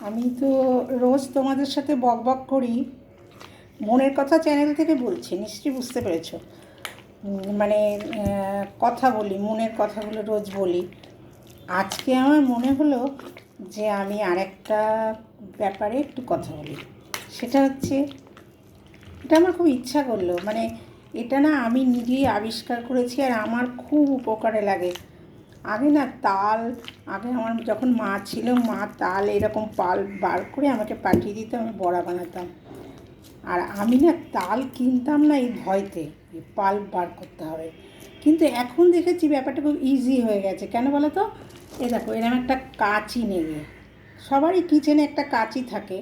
আমি তো রোজ তোমাদের সাথে বক বক করি। মনের কথা চ্যানেল থেকে বলছি, নিশ্চয়ই বুঝতে পেরেছ। মানে কথা বলি, মনের কথাগুলো রোজ বলি। আজকে আমার মনে হলো যে আমি আরেকটা ব্যাপারে একটু কথা বলি। সেটা হচ্ছে, এটা আমার খুব ইচ্ছা করল। মানে এটা না আমি নিজেই আবিষ্কার করেছি আর আমার খুব উপকারে লাগে। আগে না তাল, আগে আমার যখন মা ছিল, মা তাল এরকম পাল বার করে আমাকে পাঠিয়ে দিত, আমি বড়া বানাতাম। আর আমি না তাল কিনতাম না এই ভয়তে পাল বার করতে হবে। কিন্তু এখন দেখেছি ব্যাপারটা খুব ইজি হয়ে গেছে। কেন বলো তো? এ দেখো এরকম একটা কাঁচি নেবে সবারই কিচেনে একটা কাঁচি থাকে।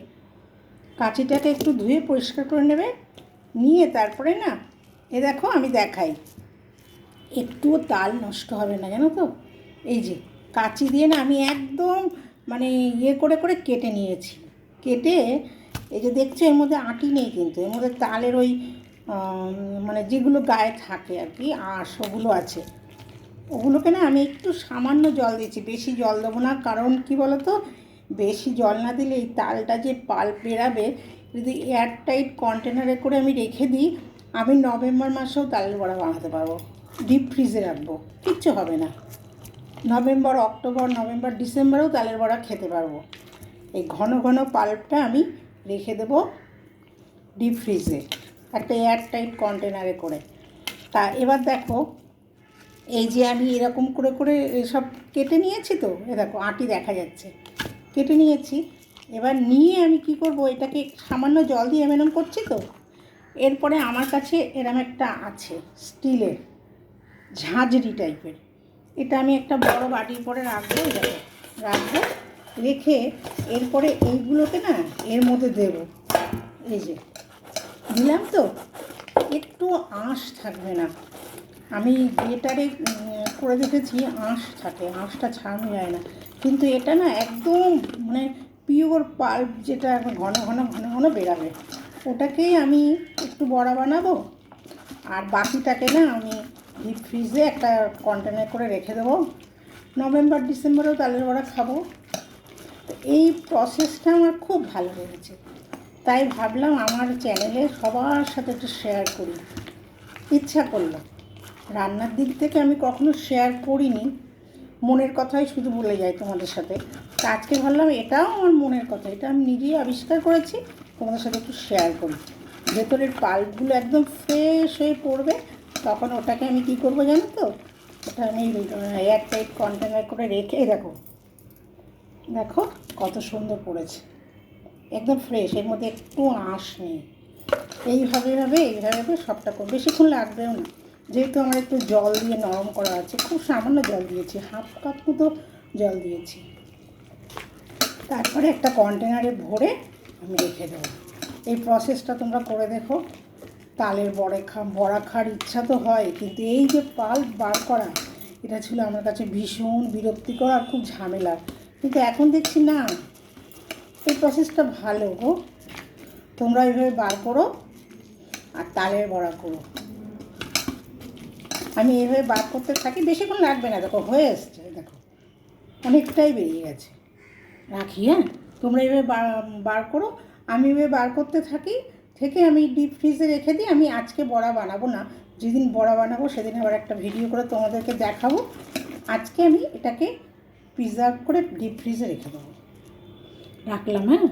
কাঁচিটাকে একটু ধুয়ে পরিষ্কার করে নেবে, নিয়ে তারপরে না, এ দেখো আমি দেখাই। একটুও তাল নষ্ট হবে না, জানো তো? এই যে কাঁচি দিয়ে না আমি একদম মানে ইয়ে করে করে কেটে নিয়েছি। কেটে এই যে দেখছ এর মধ্যে আটি নেই কিন্তু, এর মধ্যে তালের ওই মানে যেগুলো গায়ে থাকে আর কি, আঁশ ওগুলো আছে। ওগুলোকে না আমি একটু সামান্য জল দিচ্ছি, বেশি জল দেবো না, কারণ কি বলো তো বেশি জল না দিলে এই তালটা যে পাল বেরাবে যদি এয়ার টাইট কন্টেনারে করে আমি রেখে দিই, আমি নভেম্বর মাসেও তালের বড়া বানাতে পারব, ডিপ ফ্রিজে রাখব, কিচ্ছু হবে না। নভেম্বর, অক্টোবর, নভেম্বর, ডিসেম্বরেও তালের বড়া খেতে পারব। এই ঘন ঘন পাল্পটা আমি রেখে দেবো ডিপ ফ্রিজে একটা এয়ার টাইট কন্টেনারে করে। তা এবার দেখো, এই যে আমি এরকম করে করে সব কেটে নিয়েছি তো, এ দেখো, আটি দেখা যাচ্ছে। কেটে নিয়েছি, এবার নিয়ে আমি কি করব, এটাকে সামান্য জল দিয়ে এমন করছি তো, এরপরে আমার কাছে এরম একটা আছে স্টিলের ঝাঁঝরি টাইপের এটা আমি একটা বড় বাটির পরে রাখব রাখব, রেখে এরপরে এইগুলোকে না এর মধ্যে দেবো। এই যে, দিলাম তো, একটু আঁশ থাকবে না। আমি গ্রেটারে করে দেখেছি আঁশ থাকে, আঁশটা ছাড়ানো যায় না। কিন্তু এটা না একদম মানে পিওর পাল্প যেটা ঘন ঘন ঘন ঘন বেরাবে। ওটাকেই আমি একটু বড়া বানাবো, আর বাকিটাকে না আমি ডিপ ফ্রিজে একটা কন্টেনার করে রেখে দেবো। নভেম্বর ডিসেম্বরেও তালের বড়া খাব। তো এই প্রসেসটা আমার খুব ভালো লেগেছে। তাই ভাবলাম আমার চ্যানেলে সবার সাথে একটু শেয়ার করি। ইচ্ছা করল। রান্নার দিক থেকে আমি কখনো শেয়ার করিনি। মনের কথাই শুধু বলে যাই তোমাদের সাথে। তা আজকে ভাবলাম এটাও আমার মনের কথা। এটা আমি নিজেই আবিষ্কার করেছি। তোমাদের সাথে একটু শেয়ার করি। ভেতরের পাল্পগুলো একদম ফ্রেশ হয়ে পড়বে। তখন ওটাকে আমি কী করব জানো তো? ওটা আমি এয়ার টাইট কন্টেনার করে রেখে দেখো দেখো কত সুন্দর পড়েছে। একদম ফ্রেশ এর মধ্যে একটু আঁশ নেই। এইভাবে ভাবে এইভাবে ভাবে সবটা করব। বেশিক্ষণ লাগবেও না। যেহেতু আমার একটু জল দিয়ে নরম করা আছে, খুব সামান্য জল দিয়েছি, হাফ কাপ মতো জল দিয়েছি। তারপরে একটা কন্টেনারে ভরে আমি রেখে দেবো। এই প্রসেসটা তোমরা করে দেখো। তালের বড়ে খা, বড়া খাওয়ার ইচ্ছা তো হয়, কিন্তু এই যে পাল বার করা, এটা ছিল আমার কাছে ভীষণ বিরক্তিকর আর খুব ঝামেলা। কিন্তু এখন দেখছি না, এই প্রসেসটা ভালো গো। তোমরা এইভাবে বার করো আর তালের বড়া করো। আমি এইভাবে বার করতে থাকি, বেশিক্ষণ লাগবে না, দেখো হয়ে এসছে, দেখো। অনেকটাই বেরিয়ে গেছে। রাখি হ্যাঁ? তোমরা এইভাবে বার- বার করো, আমি এভাবে বার করতে থাকি থেকে আমি ডিপ ফ্রিজে রেখে দিই, আমি আজকে বড়া বানাবো না। যেদিন বড়া বানাবো সেদিন আবার একটা ভিডিও করে তোমাদেরকে দেখাবো। আজকে আমি এটাকে প্রিজার্ভ করে ডিপ ফ্রিজে রেখে দেবো। রাখলাম হ্যাঁ?